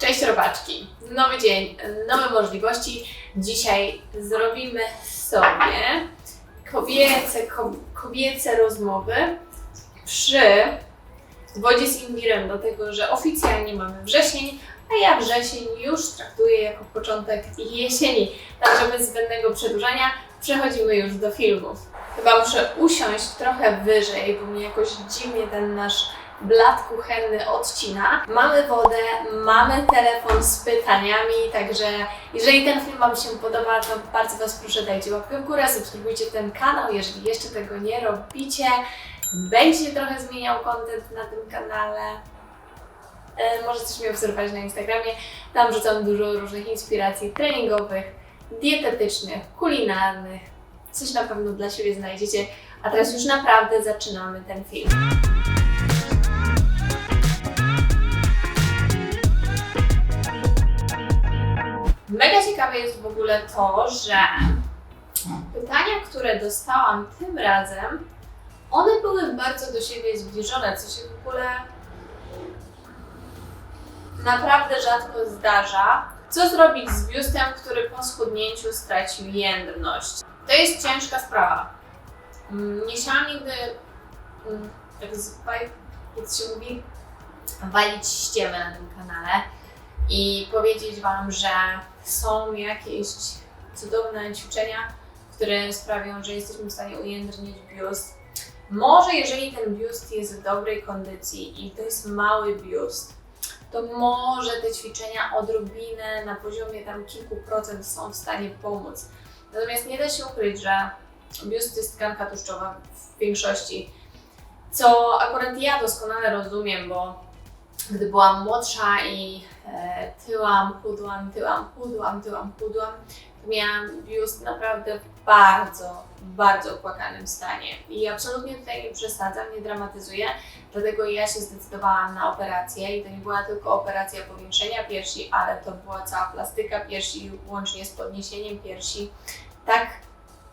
Cześć robaczki! Nowy dzień, nowe możliwości. Dzisiaj zrobimy sobie kobiece, ko, kobiece rozmowy przy wodzie z imbirem, dlatego że oficjalnie mamy wrzesień, a ja wrzesień już traktuję jako początek jesieni. Także bez zbędnego przedłużania przechodzimy już do filmów. Chyba muszę usiąść trochę wyżej, bo mnie jakoś dziwnie ten nasz blat kuchenny odcina. Mamy wodę, mamy telefon z pytaniami, także jeżeli ten film Wam się podoba, to bardzo Was proszę dajcie łapkę w górę, subskrybujcie ten kanał, jeżeli jeszcze tego nie robicie. Będzie się trochę zmieniał content na tym kanale. E, Możecie też mnie obserwować na Instagramie. Tam rzucam dużo różnych inspiracji treningowych, dietetycznych, kulinarnych. Coś na pewno dla siebie znajdziecie. A teraz już naprawdę zaczynamy ten film. Ciekawe jest w ogóle to, że pytania, które dostałam tym razem, one były bardzo do siebie zbliżone, co się w ogóle naprawdę rzadko zdarza. Co zrobić z biustem, który po schudnięciu stracił jędrność? To jest ciężka sprawa. Mm, Nie chciałam nigdy, mm, jak się mówi, walić ściemy na tym kanale i powiedzieć Wam, że są jakieś cudowne ćwiczenia, które sprawią, że jesteśmy w stanie ujędrnić biust. Może jeżeli ten biust jest w dobrej kondycji i to jest mały biust, to może te ćwiczenia odrobinę na poziomie tam kilku procent są w stanie pomóc. Natomiast nie da się ukryć, że biust to jest tkanka tłuszczowa w większości, co akurat ja doskonale rozumiem, bo gdy byłam młodsza i e, tyłam, chudłam, tyłam, chudłam, tyłam, chudłam, miałam biust naprawdę w bardzo, bardzo opłakanym stanie. I absolutnie tutaj nie przesadzam, nie dramatyzuję, dlatego ja się zdecydowałam na operację i to nie była tylko operacja powiększenia piersi, ale to była cała plastyka piersi, łącznie z podniesieniem piersi. Tak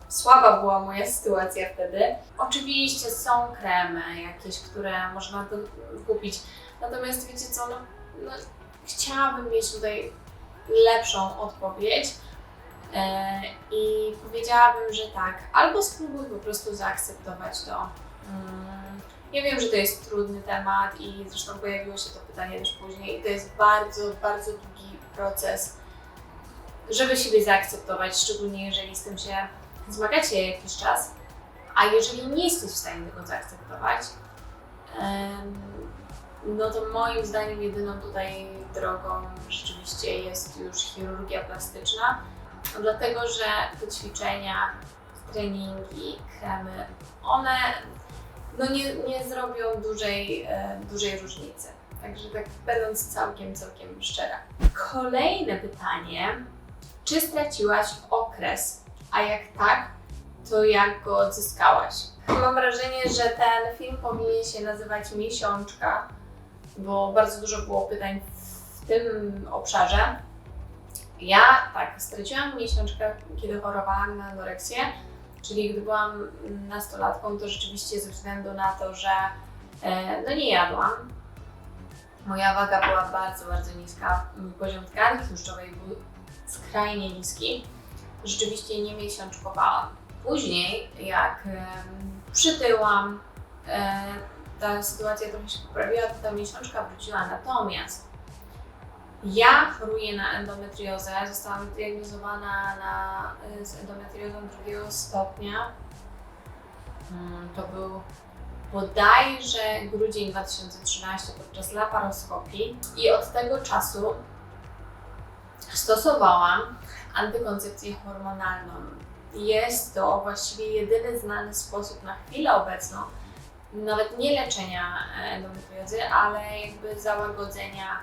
słaba była moja sytuacja wtedy. Oczywiście są kremy jakieś, które można kupić, natomiast wiecie co, no, no, chciałabym mieć tutaj lepszą odpowiedź. E, I powiedziałabym, że tak, albo spróbuj po prostu zaakceptować to. Mm, Ja wiem, że to jest trudny temat i zresztą pojawiło się to pytanie też później i to jest bardzo, bardzo długi proces, żeby siebie zaakceptować, szczególnie jeżeli z tym się zmagacie jakiś czas, a jeżeli nie jesteś w stanie tego zaakceptować, em, no to moim zdaniem jedyną tutaj drogą rzeczywiście jest już chirurgia plastyczna, no dlatego że te ćwiczenia, treningi, kremy, one no nie, nie zrobią dużej, e, dużej różnicy. Także tak będąc całkiem, całkiem szczera. Kolejne pytanie. Czy straciłaś okres? A jak tak, to jak go odzyskałaś? Mam wrażenie, że ten film powinien się nazywać Miesiączka, bo bardzo dużo było pytań w tym obszarze. Ja tak, straciłam miesiączkę, kiedy chorowałam na anoreksję, czyli gdy byłam nastolatką, to rzeczywiście ze względu na to, że e, no nie jadłam, moja waga była bardzo, bardzo niska, poziom tkanki tłuszczowej był skrajnie niski, rzeczywiście nie miesiączkowałam. Później, jak przytyłam, e, ta sytuacja trochę się poprawiła, to ta miesiączka wróciła. Natomiast ja choruję na endometriozę. Zostałam zdiagnozowana na, y, z endometriozą drugiego stopnia. Mm, To był bodajże grudzień 2013 podczas laparoskopii i od tego czasu stosowałam antykoncepcję hormonalną. Jest to właściwie jedyny znany sposób na chwilę obecną, nawet nie leczenia endometriozy, ale jakby załagodzenia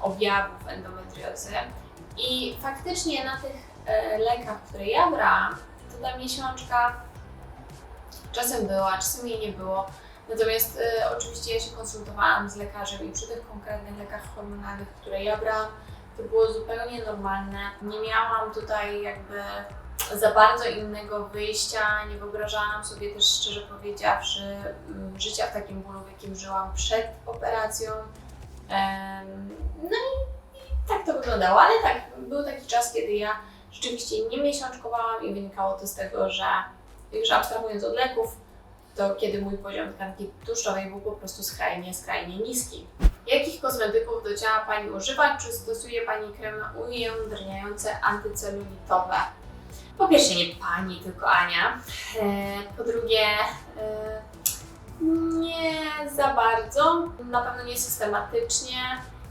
objawów endometriozy. I faktycznie na tych e, lekach, które ja brałam, to ta miesiączka czasem była, czasem jej nie było. Natomiast e, oczywiście ja się konsultowałam z lekarzem i przy tych konkretnych lekach hormonalnych, które ja brałam, to było zupełnie normalne. Nie miałam tutaj jakby za bardzo innego wyjścia, nie wyobrażałam sobie też szczerze powiedziawszy mm, życia w takim bólu, w jakim żyłam przed operacją. No i, i wyglądało, ale tak, był taki czas, kiedy ja rzeczywiście nie miesiączkowałam i wynikało to z tego, że już abstrahując od leków, to kiedy mój poziom tkanki tłuszczowej był po prostu skrajnie, skrajnie niski. Jakich kosmetyków do ciała Pani używa? Czy stosuje Pani kremy ujędrniające antycelulitowe? Po pierwsze nie Pani, tylko Ania. E, Po drugie e, nie za bardzo, na pewno nie systematycznie.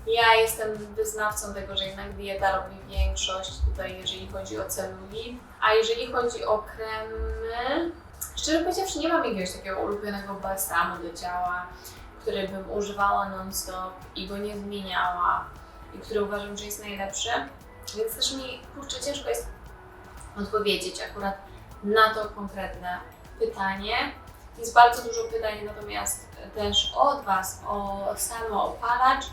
Ja jestem wyznawcą tego, że jednak dieta robi większość tutaj, jeżeli chodzi o celulit. A jeżeli chodzi o kremy, szczerze powiedziawszy, nie mam jakiegoś takiego ulubionego balsamu do ciała, który bym używała non-stop i go nie zmieniała i który uważam, że jest najlepszy. Więc też mi, kurczę, ciężko jest odpowiedzieć akurat na to konkretne pytanie. Jest bardzo dużo pytań natomiast też od Was o samoopalacz.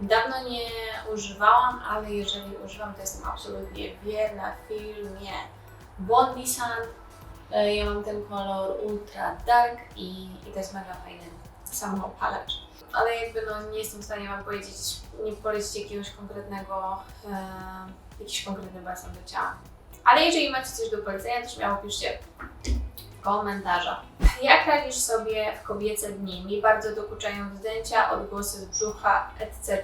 Dawno nie używałam, ale jeżeli używam, to jestem absolutnie wierna firmie Bondi Sand. E, Ja mam ten kolor ultra dark i, i to jest mega fajny samoopalacz. Ale jakby no, nie jestem w stanie Wam powiedzieć, nie polecić jakiegoś konkretnego, e, jakiś konkretny balsam do ciała. Ale jeżeli macie coś do polecenia, to śmiało piszcie w komentarzach. Jak radzisz sobie w kobiece dni? Mi bardzo dokuczają wzdęcia, odgłosy z brzucha, etc.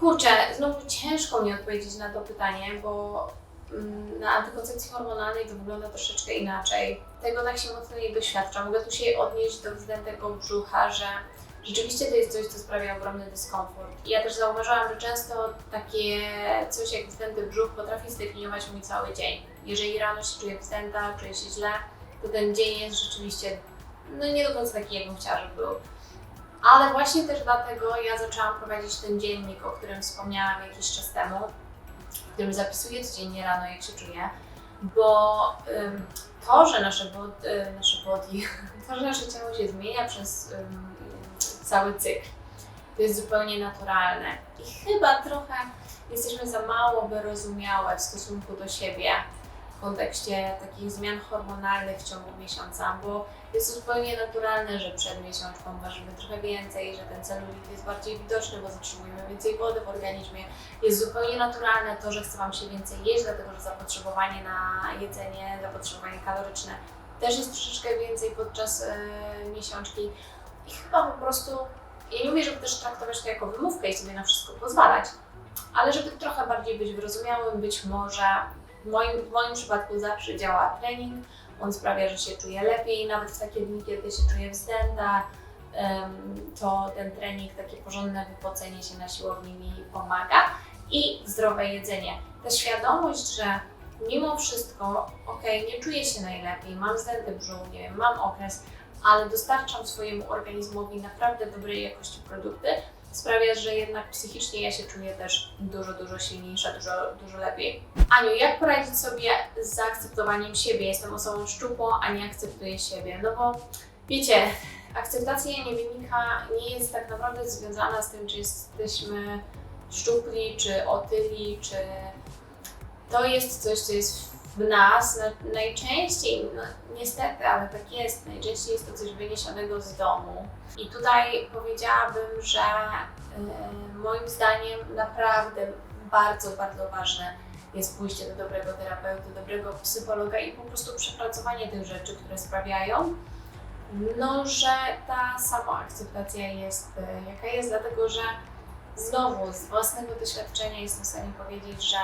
Kurczę, znowu ciężko mi odpowiedzieć na to pytanie, bo mm, na antykoncepcji hormonalnej to wygląda troszeczkę inaczej. Tego tak się mocno nie doświadczam. Mogę tu się odnieść do wzdętego brzucha, że rzeczywiście to jest coś, co sprawia ogromny dyskomfort. I ja też zauważyłam, że często takie coś jak wzdęty brzuch potrafi zdefiniować mój cały dzień. Jeżeli rano się czuję wzdęta, czuję się źle, to ten dzień jest rzeczywiście no nie do końca taki, jakbym chciała, żeby był. Ale właśnie też dlatego ja zaczęłam prowadzić ten dziennik, o którym wspomniałam jakiś czas temu, w którym zapisuję codziennie rano, jak się czuję, bo to, że nasze, bod, y, nasze body, to, że nasze ciało się zmienia przez cały cykl, to jest zupełnie naturalne. I chyba trochę jesteśmy za mało wyrozumiałe w stosunku do siebie w kontekście takich zmian hormonalnych w ciągu miesiąca, bo jest to zupełnie naturalne, że przed miesiączką ważymy trochę więcej, że ten celulit jest bardziej widoczny, bo zatrzymujemy więcej wody w organizmie. Jest zupełnie naturalne to, że chce Wam się więcej jeść, dlatego że zapotrzebowanie na jedzenie, zapotrzebowanie kaloryczne też jest troszeczkę więcej podczas e, miesiączki. I chyba po prostu, ja nie mówię, żeby też traktować to jako wymówkę i sobie na wszystko pozwalać, ale żeby trochę bardziej być wyrozumiałym, być może w moim, w moim przypadku zawsze działa trening, on sprawia, że się czuję lepiej, nawet w takie dni, kiedy się czuję em, to ten trening, takie porządne wypocenie się na siłowni mi pomaga i zdrowe jedzenie. Ta świadomość, że mimo wszystko, okej, nie czuję się najlepiej, mam zdęty brzuch, nie wiem, mam okres, ale dostarczam swojemu organizmowi naprawdę dobrej jakości produkty, sprawia, że jednak psychicznie ja się czuję też dużo, dużo silniejsza, dużo, dużo lepiej. Aniu, jak poradzić sobie z zaakceptowaniem siebie? Jestem osobą szczupłą, a nie akceptuję siebie. No bo wiecie, akceptacja nie wynika, nie jest tak naprawdę związana z tym, czy jesteśmy szczupli, czy otyli, czy to jest coś, co jest w nas na, najczęściej, no, niestety, ale tak jest, najczęściej jest to coś wyniesionego z domu. I tutaj powiedziałabym, że y, moim zdaniem naprawdę bardzo, bardzo ważne jest pójście do dobrego terapeuty, dobrego psychologa i po prostu przepracowanie tych rzeczy, które sprawiają, no, że ta samoakceptacja jest y, jaka jest, dlatego że znowu z własnego doświadczenia jestem w stanie powiedzieć, że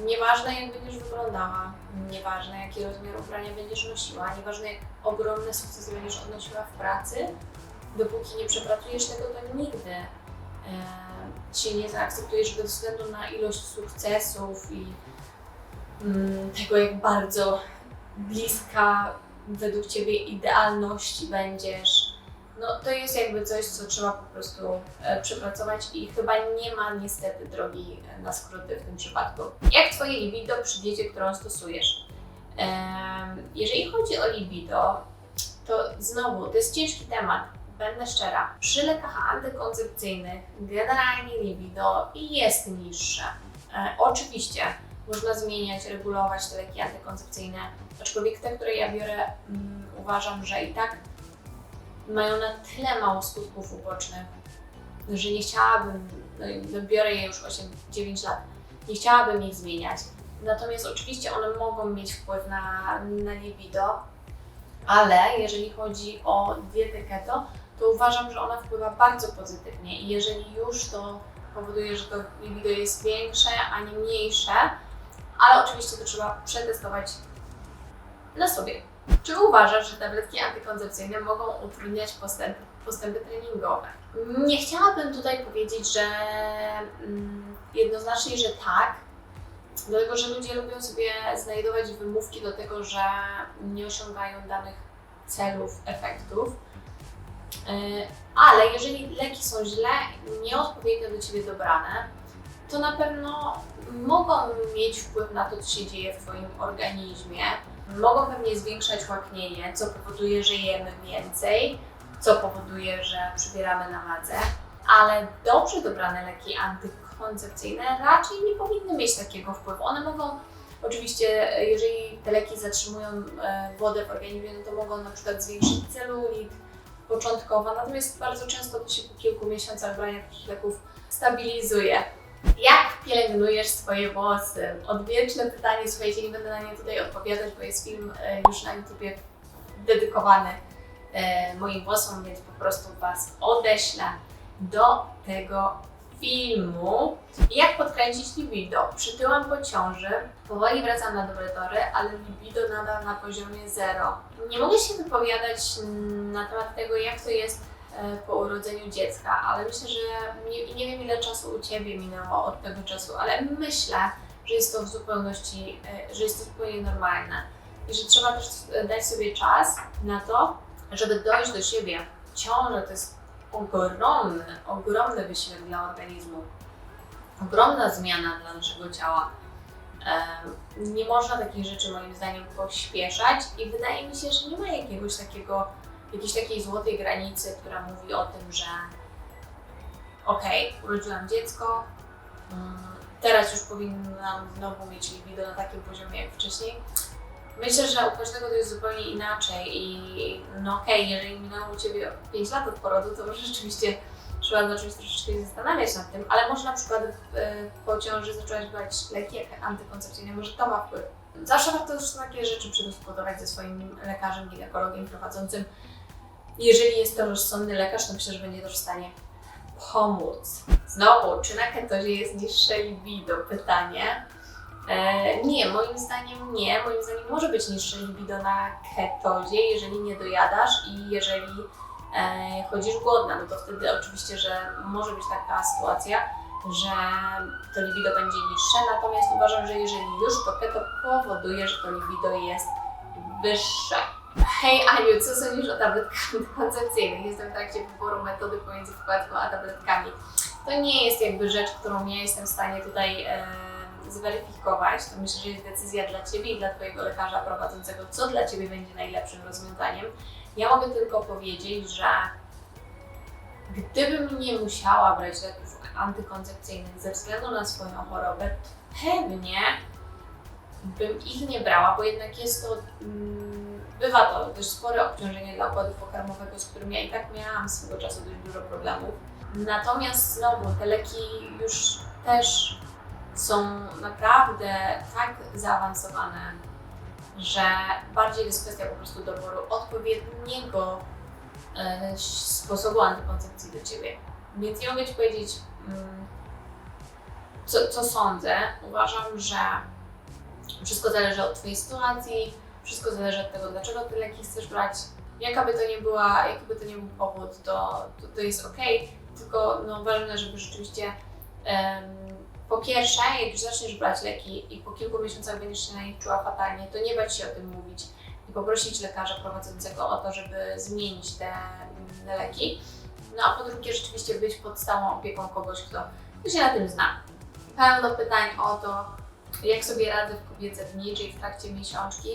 Nieważne jak będziesz wyglądała, nieważne jaki rozmiar ubrania będziesz nosiła, nieważne jak ogromne sukcesy będziesz odnosiła w pracy, dopóki nie przepracujesz tego, to nigdy e, się nie zaakceptujesz bez względu na ilość sukcesów i mm, tego, jak bardzo bliska według Ciebie idealności będziesz. No to jest jakby coś, co trzeba po prostu e, przepracować i chyba nie ma niestety drogi e, na skróty w tym przypadku. Jak Twoje libido przy diecie, którą stosujesz? Jeżeli chodzi o libido, to znowu, to jest ciężki temat, będę szczera. Przy lekach antykoncepcyjnych generalnie libido jest niższe. E, oczywiście można zmieniać, regulować te leki antykoncepcyjne, aczkolwiek te, które ja biorę, mm, uważam, że i tak mają na tyle mało skutków ubocznych, że nie chciałabym, no, no biorę je już 8-9 lat, nie chciałabym ich zmieniać. Natomiast oczywiście one mogą mieć wpływ na, na libido, ale jeżeli chodzi o dietę keto, to uważam, że ona wpływa bardzo pozytywnie i jeżeli już to powoduje, że to libido jest większe, a nie mniejsze, ale oczywiście to trzeba przetestować na sobie. Czy uważasz, że tabletki antykoncepcyjne mogą utrudniać postępy, postępy treningowe? Nie chciałabym tutaj powiedzieć, że mm, jednoznacznie, że tak, dlatego że ludzie lubią sobie znajdować wymówki do tego, że nie osiągają danych celów, efektów. Yy, Ale jeżeli leki są źle, nieodpowiednio do Ciebie dobrane, to na pewno mogą mieć wpływ na to, co się dzieje w Twoim organizmie. Mogą pewnie zwiększać łaknienie, co powoduje, że jemy więcej, co powoduje, że przybieramy na wadze, ale dobrze dobrane leki antykoncepcyjne raczej nie powinny mieć takiego wpływu. One mogą, oczywiście, jeżeli te leki zatrzymują e, wodę w organizmie, no to mogą na przykład zwiększyć celulit początkowo, natomiast bardzo często to się po kilku miesiącach brania takich leków stabilizuje. Jak pielęgnujesz swoje włosy? Odwieczne pytanie, słuchajcie, nie będę na nie tutaj odpowiadać, bo jest film e, już na YouTubie dedykowany e, moim włosom, więc po prostu Was odeślę do tego filmu. Jak podkręcić libido? Przytyłam po ciąży, powoli wracam na dobre tory, ale libido nadal na poziomie zero. Nie mogę się wypowiadać mm, na temat tego, jak to jest po urodzeniu dziecka, ale myślę, że nie, nie wiem ile czasu u Ciebie minęło od tego czasu, ale myślę, że jest to w zupełności, e, że jest to zupełnie normalne i że trzeba też e, dać sobie czas na to, żeby dojść do siebie. Ciąża to jest ogromny, ogromny wysiłek dla organizmu, ogromna zmiana dla naszego ciała. Em, Nie można takich rzeczy moim zdaniem pośpieszać i wydaje mi się, że nie ma jakiegoś takiego, jakiejś takiej złotej granicy, która mówi o tym, że okej, urodziłam dziecko, mm, teraz już powinnam znowu mieć libido na takim poziomie jak wcześniej. Myślę, że u każdego to jest zupełnie inaczej i no okej, jeżeli minęło u Ciebie 5 lat od porodu, to rzeczywiście trzeba zacząć troszeczkę zastanawiać nad tym, ale może na przykład e, po ciąży zaczęłaś brać leki antykoncepcyjne, może to ma wpływ. Zawsze warto takie rzeczy przedyskutować ze swoim lekarzem, ginekologiem prowadzącym. Jeżeli jest to rozsądny lekarz, to myślę, że będzie też w stanie pomóc. Znowu, czy na ketozie jest niższe libido? Pytanie. E, nie, moim zdaniem nie. Moim zdaniem może być niższe libido na ketozie, jeżeli nie dojadasz i jeżeli e, chodzisz głodna, no to wtedy oczywiście, że może być taka sytuacja, że to libido będzie niższe, natomiast uważam, że jeżeli już, to keto powoduje, że to libido jest wyższe. Hej Aniu, co sądzisz o tabletkach antykoncepcyjnych? Jestem w trakcie wyboru metody pomiędzy wkładką a tabletkami. To nie jest jakby rzecz, którą ja jestem w stanie tutaj e, zweryfikować. To myślę, że jest decyzja dla Ciebie i dla Twojego lekarza prowadzącego, co dla Ciebie będzie najlepszym rozwiązaniem. Ja mogę tylko powiedzieć, że gdybym nie musiała brać leków antykoncepcyjnych ze względu na swoją chorobę, pewnie bym ich nie brała, bo jednak jest to, mm, bywa to dość spore obciążenie dla układu pokarmowego, z którym ja i tak miałam swego czasu dość dużo problemów. Natomiast znowu te leki już też są naprawdę tak zaawansowane, że bardziej jest kwestia po prostu doboru odpowiedniego e, sposobu antykoncepcji do Ciebie. Więc nie mogę Ci powiedzieć, mm, co, co sądzę. Uważam, że wszystko zależy od Twojej sytuacji, wszystko zależy od tego, dlaczego Ty leki chcesz brać. Jaka by to nie była, jaki by to nie był powód, to, to, to jest ok. Tylko no, ważne, żeby rzeczywiście em, po pierwsze, jak już zaczniesz brać leki i po kilku miesiącach będziesz się na nich czuła fatalnie, to nie bać się o tym mówić i poprosić lekarza prowadzącego o to, żeby zmienić te mm, leki. No a po drugie, rzeczywiście być pod stałą opieką kogoś, kto, się na tym zna. Pełno pytań o to, jak sobie radzę w kobiece dni, czyli w trakcie miesiączki.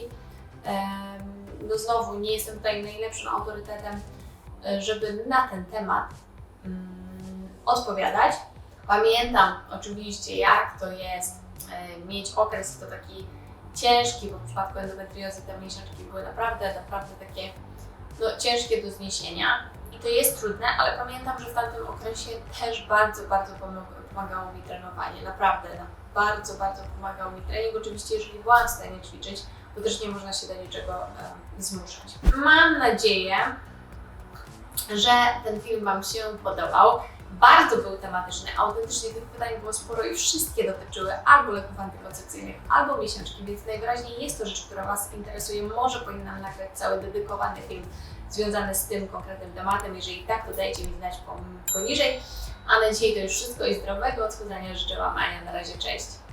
No znowu, nie jestem tutaj najlepszym autorytetem, e, żeby na ten temat mm, odpowiadać. Pamiętam oczywiście, jak to jest e, mieć okres, to taki ciężki, bo w przypadku endometriozy te miesiączki były naprawdę, naprawdę takie no, ciężkie do zniesienia. I to jest trudne, ale pamiętam, że w tamtym okresie też bardzo, bardzo pomagało mi trenowanie. Naprawdę, na- bardzo, bardzo pomagał mi trening. Oczywiście, jeżeli byłam w stanie ćwiczyć, to też nie można się do niczego zmuszać. Mam nadzieję, że ten film Wam się podobał. Bardzo był tematyczny, autentycznie tych pytań było sporo i wszystkie dotyczyły albo leków antykoncepcyjnych, albo miesiączki, więc najwyraźniej jest to rzecz, która Was interesuje. Może powinnam nagrać cały dedykowany film związany z tym konkretnym tematem. Jeżeli tak, to dajcie mi znać poniżej. A na dzisiaj to już wszystko i zdrowego odchudzania życzę Wam Ania. Na razie, cześć!